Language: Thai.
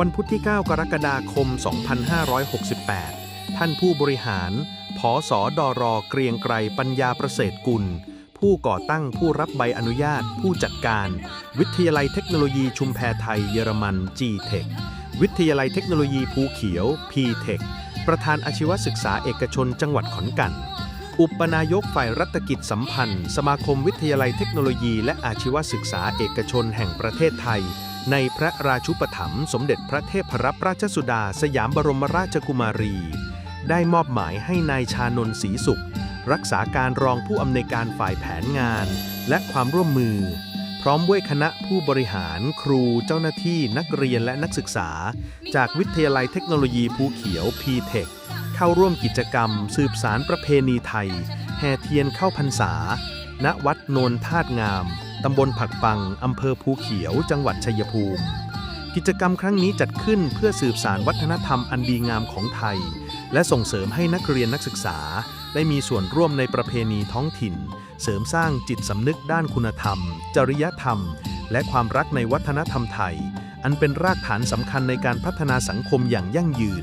วันพุธที่ 9 กรกฎาคม 2568 ท่านผู้บริหาร ผอสอดอรอเกรียงไกรปัญญาประเสริฐกุล ผู้ก่อตั้งผู้รับใบอนุญาต ผู้จัดการ วิทยาลัยเทคโนโลยีชุมแพไทยเยอรมัน G-Tech วิทยาลัยเทคโนโลยีภูเขียว P-Tech ประธานอาชีวศึกษาเอกชนจังหวัดขอนแก่น อุปนายกฝ่ายรัฐกิจสัมพันธ์ สมาคมวิทยาลัยเทคโนโลยี และอาชีวศึกษาเอกชนแห่งประเทศไทย ในพระราชุปถัมภ์สมเด็จพระเทพรัตนราชสุดาสยามบรมราชกุมารี ได้มอบหมายให้นายชานนท์ศรีสุข รักษาการรองผู้อำนวยการฝ่ายแผนงาน และความร่วมมือ พร้อมด้วยคณะผู้บริหาร ครูเจ้าหน้าที่นักเรียนและนักศึกษา จากวิทยาลัยเทคโนโลยีภูเขียว P-Tech เข้าร่วมกิจกรรม สืบสารประเพณีไทย แห่เทียนเข้าพรรษา ณวัดโนนธาตุงาม ตำบลผักปัง อำเภอภูเขียว จังหวัดชัยภูมิ กิจกรรมครั้งนี้จัดขึ้นเพื่อสืบสารวัฒนธรรมอันดีงามของไทย และส่งเสริมให้นักเรียนนักศึกษา ได้มีส่วนร่วมในประเพณีท้องถิ่น เสริมสร้างจิตสำนึกด้านคุณธรรม จริยธรรม และความรักในวัฒนธรรมไทย อันเป็นรากฐานสำคัญในการพัฒนาสังคมอย่างยั่งยืน